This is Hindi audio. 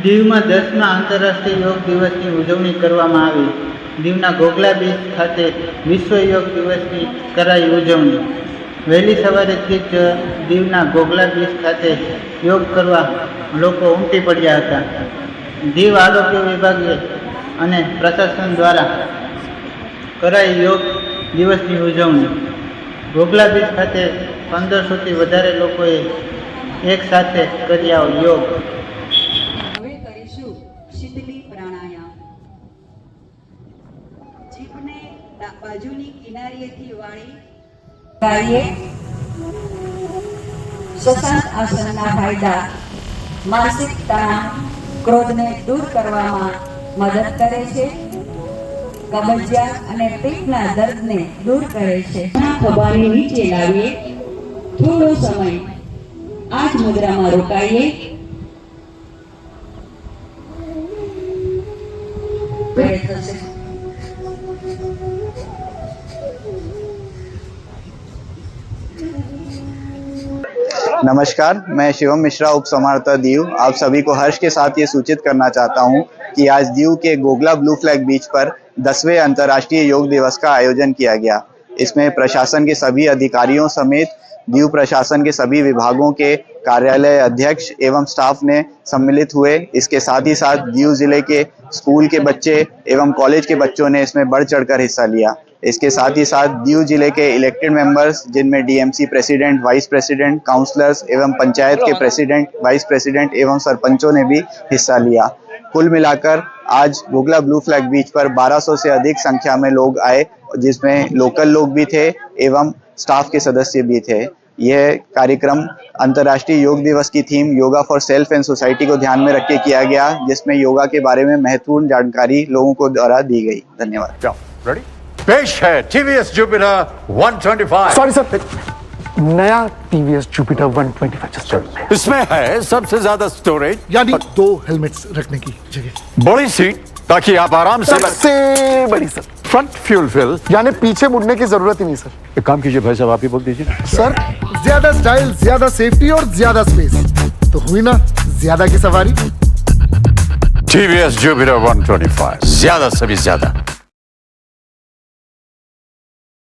દીવમાં દસમા આંતરરાષ્ટ્રીય યોગ દિવસની ઉજવણી કરવામાં આવી. દીવના ગોગલા બીચ ખાતે વિશ્વ યોગ દિવસની કરાઈ ઉજવણી. વહેલી સવારેથી જ દીવના ગોગલા બીચ ખાતે યોગ કરવા લોકો ઉમટી પડ્યા હતા. દીવ આરોગ્ય વિભાગે અને પ્રશાસન દ્વારા કરાઈ યોગ દિવસની ઉજવણી. ગોગલા બીચ ખાતે પંદરસોથી વધારે લોકોએ એક સાથે કર્યા યોગ. જીભને બાજુની કિનારીએથી વાળી ગાળીએ શ્વસન આસનના ફાયદા. માનસિક તણાવ ક્રોધને દૂર કરવામાં મદદ કરે છે. કબજિયાત અને પેટના દર્દને દૂર કરે છે. ખભાને નીચે લાવીએ. થોડો સમય આ જ મુદ્રામાં રોકાઈએ. પ્રયત્ન થશે नमस्कार, मैं शिवम मिश्रा, उप समाहर्ता दीव। आप सभी को हर्ष के साथ ये सूचित करना चाहता हूँ कि आज दीव के गोगला ब्लू फ्लैग बीच पर दसवें अंतर्राष्ट्रीय योग दिवस का आयोजन किया गया। इसमें प्रशासन के सभी अधिकारियों समेत दीव प्रशासन के सभी विभागों के कार्यालय अध्यक्ष एवं स्टाफ ने सम्मिलित हुए। इसके साथ ही साथ दीव ज़िले के स्कूल के बच्चे एवं कॉलेज के बच्चों ने इसमें बढ़ चढ़कर हिस्सा लिया। इसके साथ ही साथ दीव ज़िले के इलेक्टेड मेंबर्स जिनमें DMC president vice president councillors एवं पंचायत के प्रेसिडेंट वाइस प्रेसिडेंट एवं सरपंचों ने भी हिस्सा लिया। कुल मिलाकर आज गोगला ब्लू फ्लैग बीच पर 1200 से अधिक संख्या में लोग आए, जिसमें लोकल लोग भी थे एवं स्टाफ के सदस्य भी थे। यह कार्यक्रम अंतर्राष्ट्रीय योग दिवस की theme yoga for self and society को ध्यान में रख के किया गया, जिसमें योगा के बारे में महत्वपूर्ण जानकारी लोगों को द्वारा दी गई। धन्यवाद। पेश है टीवीएस जुपिटर 125 सॉरी सर नया टीवीएस जुपिटर 125 जस्ट चल। इसमें है सबसे ज़्यादा स्टोरेज यानी दो हेलमेट्स रखने की जगह। बड़ी सीट ताकि आप आराम से सबसे बड़ी सर फ्रंट फ्यूल फिल यानी पीछे मुड़ने की ज़रूरत ही नहीं सर एक काम कीजिए भाई साहब आप ही बोल दीजिए सर ज़्यादा स्टाइल ज़्यादा सेफ्टी और ज़्यादा स्पेस तो हुई ना ज़्यादा की सवारी। टीवीएस जुपिटर 125 ज़्यादा से भी ज़्यादा।